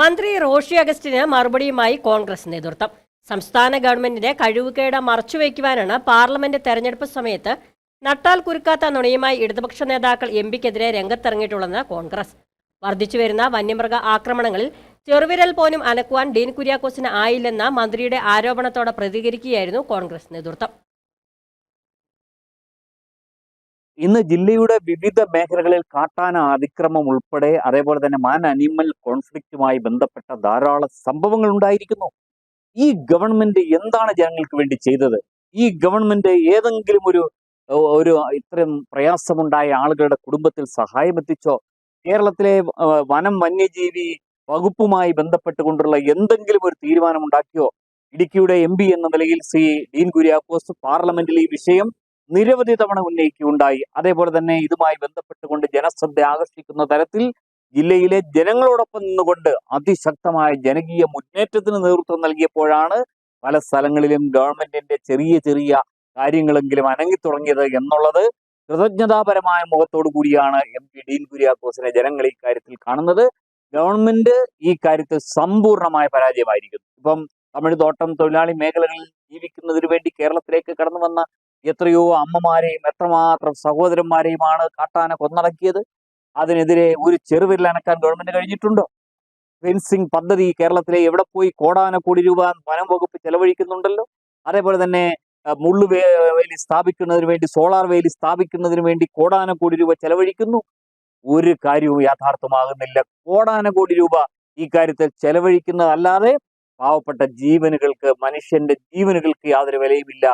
മന്ത്രി റോഷി അഗസ്റ്റിന് മറുപടിയുമായി കോൺഗ്രസ് നേതൃത്വം. സംസ്ഥാന ഗവൺമെന്റിന്റെ കഴിവുകേട് മറച്ചുവെക്കുവാനാണ് പാർലമെന്റ് തെരഞ്ഞെടുപ്പ് സമയത്ത് നട്ടാൽ കുരുക്കാത്ത നുണയുമായി ഇടതുപക്ഷ നേതാക്കൾ എം പിക്കെതിരെ രംഗത്തിറങ്ങിയിട്ടുള്ളത് കോൺഗ്രസ്. വർദ്ധിച്ചുവരുന്ന വന്യമൃഗ ആക്രമണങ്ങളിൽ ചെറുവിരൽ പോലും അനക്കുവാൻ ഡീൻ കുര്യാക്കോസിന് ആയില്ലെന്ന മന്ത്രിയുടെ ആരോപണത്തോടെ പ്രതികരിക്കുകയായിരുന്നു കോൺഗ്രസ് നേതൃത്വം. ഇന്ന് ജില്ലയുടെ വിവിധ മേഖലകളിൽ കാട്ടാന അതിക്രമം ഉൾപ്പെടെ അതേപോലെ തന്നെ മാൻ അനിമൽ കോൺഫ്ലിക്റ്റുമായി ബന്ധപ്പെട്ട ധാരാളം സംഭവങ്ങൾ ഉണ്ടായിരിക്കുന്നു. ഈ ഗവൺമെന്റ് എന്താണ് ജനങ്ങൾക്ക് വേണ്ടി ചെയ്തത്? ഈ ഗവൺമെന്റ് ഏതെങ്കിലും ഒരു ഒരു ഇത്രയും പ്രയാസമുണ്ടായ ആളുകളുടെ കുടുംബത്തിൽ സഹായം എത്തിച്ചോ? കേരളത്തിലെ വനം വന്യജീവി വകുപ്പുമായി ബന്ധപ്പെട്ടുകൊണ്ടുള്ള എന്തെങ്കിലും ഒരു തീരുമാനം ഉണ്ടാക്കിയോ ഇടുക്കിയുടെ എം എന്ന നിലയിൽ ശ്രീ ഡീൻ കുര്യാക്കോസ് പാർലമെന്റിൽ ഈ വിഷയം നിരവധി തവണ ഉന്നയിക്കുകയുണ്ടായി. അതേപോലെ തന്നെ ഇതുമായി ബന്ധപ്പെട്ടുകൊണ്ട് ജനശ്രദ്ധ ആകർഷിക്കുന്ന തരത്തിൽ ജില്ലയിലെ ജനങ്ങളോടൊപ്പം നിന്നുകൊണ്ട് അതിശക്തമായ ജനകീയ മുന്നേറ്റത്തിന് നേതൃത്വം നൽകിയപ്പോഴാണ് പല സ്ഥലങ്ങളിലും ഗവൺമെന്റിന്റെ ചെറിയ ചെറിയ കാര്യങ്ങളെങ്കിലും അനങ്ങി തുടങ്ങിയത് എന്നുള്ളത് കൃതജ്ഞതാപരമായ മുഖത്തോടു കൂടിയാണ് എം പി ഡീൻ കുര്യാക്കോസിനെ ജനങ്ങൾ ഈ കാര്യത്തിൽ കാണുന്നത്. ഗവൺമെന്റ് ഈ കാര്യത്തിൽ സമ്പൂർണമായ പരാജയമായിരിക്കുന്നു. ഇപ്പം തമിഴ് തോട്ടം തൊഴിലാളി മേഖലകളിൽ ജീവിക്കുന്നതിന് വേണ്ടി കേരളത്തിലേക്ക് കടന്നു വന്ന എത്രയോ അമ്മമാരെയും എത്രമാത്രം സഹോദരന്മാരെയുമാണ് കാട്ടാന കൊന്നടക്കിയത്. അതിനെതിരെ ഒരു ചെറുവിരലനക്കാൻ ഗവൺമെന്റ് കഴിഞ്ഞിട്ടുണ്ടോ. ഫെൻസിംഗ് പദ്ധതി കേരളത്തിലെ എവിടെ പോയി കോടാന കോടി രൂപ വനം വകുപ്പ് ചെലവഴിക്കുന്നുണ്ടല്ലോ. അതേപോലെ തന്നെ മുള്ളു വേലി സ്ഥാപിക്കുന്നതിന് വേണ്ടി സോളാർ വേലി സ്ഥാപിക്കുന്നതിന് വേണ്ടി കോടാന കോടി രൂപ ചെലവഴിക്കുന്നു. ഒരു കാര്യവും യാഥാർത്ഥ്യമാകുന്നില്ല. കോടാന കോടി രൂപ ഈ കാര്യത്തിൽ ചെലവഴിക്കുന്നതല്ലാതെ പാവപ്പെട്ട ജീവനുകൾക്ക് മനുഷ്യന്റെ ജീവനുകൾക്ക് യാതൊരു വിലയുമില്ല.